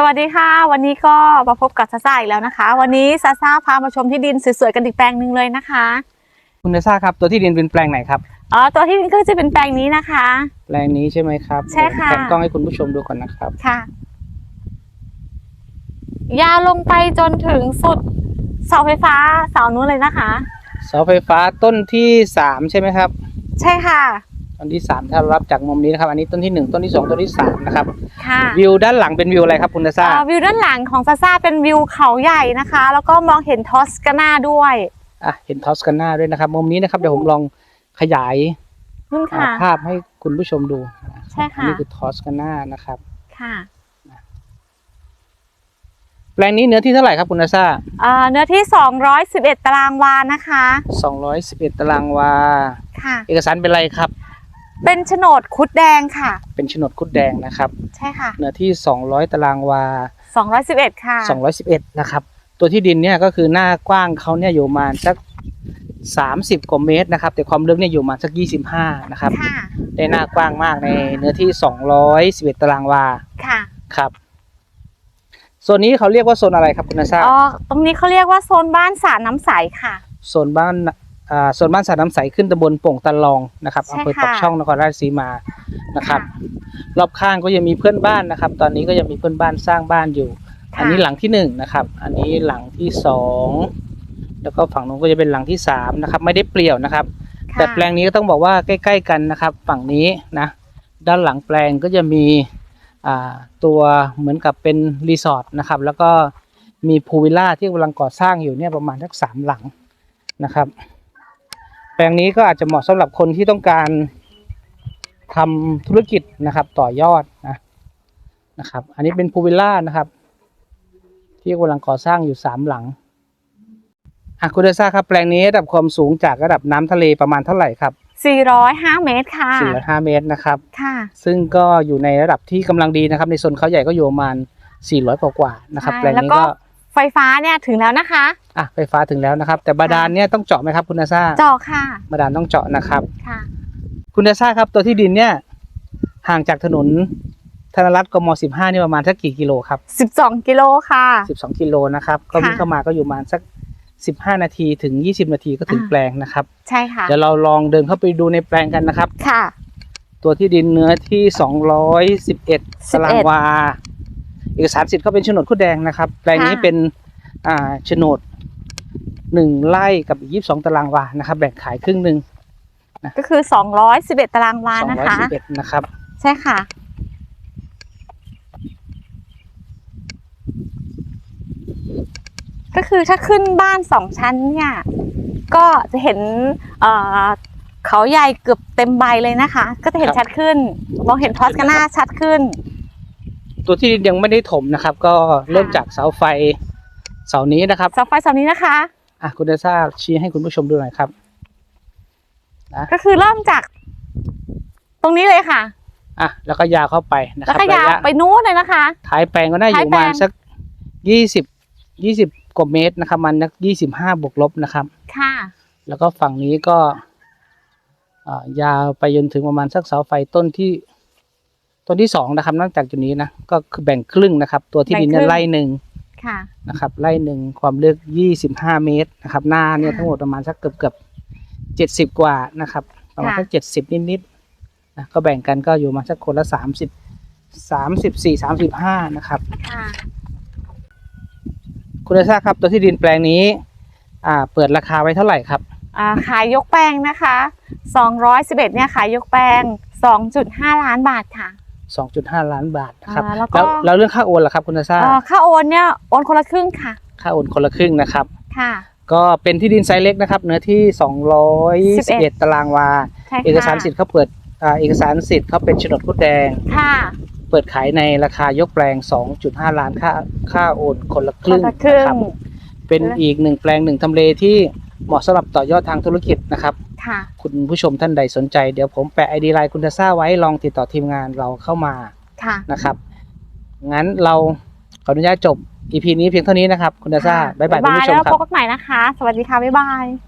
สวัสดีค่ะ วันนี้ก็มาพบกับซาซ่าอีกแล้วนะคะ วันนี้ซาซ่าพามาชมที่ดินสวยๆกันอีกแปลงหนึ่งเลยนะคะ คุณเนซ่าครับตัวที่ดินเป็นแปลงไหนครับอ๋อตัวที่ดินก็จะเป็นแปลงนี้นะคะ แปลงนี้ใช่ไหมครับใช่ค่ะแผนกล้องให้คุณผู้ชมดูก่อนนะครับ ค่ะ ยาวลงไปจนถึงสุดเสาไฟฟ้าเสานู้นเลยนะคะ เสาไฟฟ้าต้นที่สามใช่ไหมครับ ใช่ค่ะ ต้นที่สามถ้าเรารับจากมุมนี้นะครับอันนี้ต้นที่หนึ่งต้นที่สองต้นที่สามนะครับค่ะวิวด้านหลังเป็นวิวอะไรครับคุณเนซ่าอ่าวิวด้านหลังของซาซ่าเป็นวิวเขาใหญ่นะคะ แล้วก็มองเห็นทอสกานาด้วยอะเห็นทอสกันนาด้วยนะครับ มุมนี้นะครับเดี๋ยวผมลองขยายนู่นค่ะ ภาพให้คุณผู้ชมดูใช่ค่ะอันนี่คือทอสกันนานะครับค่ะแปลงนี้เนื้อที่เท่าไหร่ครับคุณเนซ่าอ่าเนื้อที่ 211 ตารางวานะคะ สองร้อยสิบเอ็ดตารางวา ค่ะ เอกสารเป็นอะไรครับ เป็นโฉนดคุดแดงค่ะ เป็นโฉนดคุดแดงนะครับใช่ค่ะเนื้อที่สองร้อยตารางวา 211 ค่ะ 211 นะครับ ตัวที่ดินเนี่ยก็คือหน้ากว้างเขาเนี่ยอยู่ประมาณสัก 30 กว่าเมตรนะครับ แต่ความลึกเนี่ยอยู่ประมาณสัก 25 นะครับค่ะได้หน้ากว้างมากในเนื้อที่ 211 ตารางวาค่ะครับโซนนี้เขาเรียกว่าโซนอะไรครับคุณนาซาอ๋อตรงนี้เขาเรียกว่าโซนบ้านสระน้ำใสค่ะ โซนบ้าน อ่าโซนบ้านสาดน้ำใสขึ้นตำบลโป่งตะลองนะครับใช่อำเภอค่ะปักช่องนครราชสีมานะครับ รอบข้างก็ยังมีเพื่อนบ้านนะครับ ตอนนี้ก็ยังมีเพื่อนบ้านสร้างบ้านอยู่ อันนี้หลังที่หนึ่งนะครับ อันนี้หลังที่สองแล้วก็ฝั่งนู้นก็จะเป็นหลังที่สามนะครับ ไม่ได้เปลี่ยวนะครับค่ะแต่แปลงนี้ก็ต้องบอกว่าใกล้ ๆ กันนะครับ ฝั่งนี้นะด้านหลังแปลงก็จะมีอ่าตัวเหมือนกับเป็นรีสอร์ทนะครับ แล้วก็มีพูลวิลล่าที่กำลังก่อสร้างอยู่เนี่ยประมาณสักสามหลังนะครับ แปลงนี้ก็อาจจะเหมาะสำหรับคนที่ต้องการทำธุรกิจนะครับ ต่อยอดนะนะครับ อันนี้เป็นพูลวิลล่านะครับ ที่กำลังก่อสร้างอยู่สามหลังอะคุณเดซ่าครับแปลงนี้ระดับความสูงจากระดับน้ำทะเลประมาณเท่าไหร่ครับ405 เมตรค่ะสี่ห้าเมตรนะครับค่ะ ซึ่งก็อยู่ในระดับที่กำลังดีนะครับ ในโซนเขาใหญ่ก็อยู่ประมาณ400กว่ากว่าๆนะครับใช่แปลงแล้วนี้ก็ก็ ไฟฟ้าเนี่ยถึงแล้วนะคะ อะไฟฟ้าถึงแล้วนะครับ แต่บาดาลเนี่ยต้องเจาะไหมครับคุณนาซาจอค่ะ บาดาลต้องเจาะนะครับ ค่ะ คุณนาซาครับตัวที่ดินเนี่ยห่างจากถนนธนรัตน์กม15นี่ประมาณสักกี่กิโลครับ12กิโลค่ะ12กิโลนะครับก็วิ่งค่ะเข้ามาก็อยู่ประมาณสัก15นาทีถึง20นาทีก็ถึงอ่าแปลงนะครับ ใช่ค่ะเดี๋ยวเราลองเดินเข้าไปดูในแปลงกันนะครับ ค่ะ ตัวที่ดินเนื้อที่211ตารางวา เอกสารสิทธิ์เขาเป็นโฉนดคุดแดงนะครับแปลงนี้ค่ะเป็นอ่าโฉนดหนึ่งไร่กับอีก22ตารางวานะครับ แบ่งขายครึ่งหนึ่งก็คือ211ตารางวานะคะ211นะครับ ใช่ค่ะ ก็คือถ้าขึ้นบ้านสองชั้นเนี่ย ก็จะเห็นเอ่อเขาใหญ่เกือบเต็มใบเลยนะคะ ก็จะเห็นครับชัดขึ้น มองเห็นทอสกาน่าชัดขึ้น ตัวที่ดินยังไม่ได้ถมนะครับ ก็เริ่มจากเสาไฟเสานี้นะครับเสาไฟเสานี้นะคะ อะคุณเดซ่าชี้ให้คุณผู้ชมดูหน่อยครับก็คือเริ่มจาก ตรงนี้เลยค่ะ อะแล้วก็ยาวเข้าไปนะคแล้วรับก็ยาวระะไปนู้นเลยนะคะ ท้ายแปลงก็ได้อยู่ท้ายประแปลมางณสัก20 20กว่าเมตรนะครับ มันนัก25บวกลบนะครับ ค่ะ แล้วก็ฝั่งนี้ก็อ่ายาวไปจนถึงประมาณสักเสาไฟต้นที่ ต้นที่สองนะครับนอกจากจุดนี้นะก็คือแบ่งครึ่งนะครับ ตัวที่ดินเนี่ยแบ่งครึ่งไร่หนึ่งค่ะนะครับไร่หนึ่งความลึกยี่สิบห้าเมตรนะครับ หน้าเนี่ยค่ะทั้งหมดประมาณสักเกือบเกือบเจ็ดสิบกว่านะครับ ประมาณค่ะสักเจ็ดสิบนิดๆนะก็แบ่งกันก็อยู่มาสักคนละสามสิบสามสิบสี่สามสิบห้านะครับค่ะคุณเอซ่าครับตัวที่ดินแปลงนี้ อ่า เปิดราคาไว้เท่าไหร่ครับอ่าขายยกแปลงนะคะ211เนี่ยขายยกแปลง2.5ล้านบาทค่ะ สองจุดห้าล้านบาทนะครับอ่าแล้วก็ แล้วแล้วเรื่องค่าโอนล่ะครับคุณเอซ่าเอ่อค่าโอนเนี่ยโอนคนละครึ่งค่ะ ค่าโอนคนละครึ่งนะครับ ค่ะ ก็เป็นที่ดินไซส์เล็กนะครับ เนื้อที่ 211 ตารางวา ใช่ค่ะเอกสารสิทธิ์เขาเปิดอ่าเอกสารสิทธิ์เขาเป็นโฉนดคุดแดง ค่ะเปิดขายในราคายกแปลง 2.5 ล้านค่าค่าโอนคนละคคนรึ่งละครึ่งนะครับ เป็นอีกหนึ่งแปลงหนึ่งทำเลที่เหมาะสำหรับต่อยอดทางธุรกิจนะครับ ค่ะคุณผู้ชมท่านใดสนใจเดี๋ยวผมแปะไอดีไลน์คุณทัซ่าไว้ลองติดต่อทีมงานเราเข้ามาค่ะนะครับ งั้นเราขออนุญาตจบ EP นี้เพียงเท่านี้นะครับ คุณทัซ่าบ๊ายบายคุณผู้ชมแล้วครัพบบกันใหม่นะคะ สวัสดีค่ะ บ๊ายบาย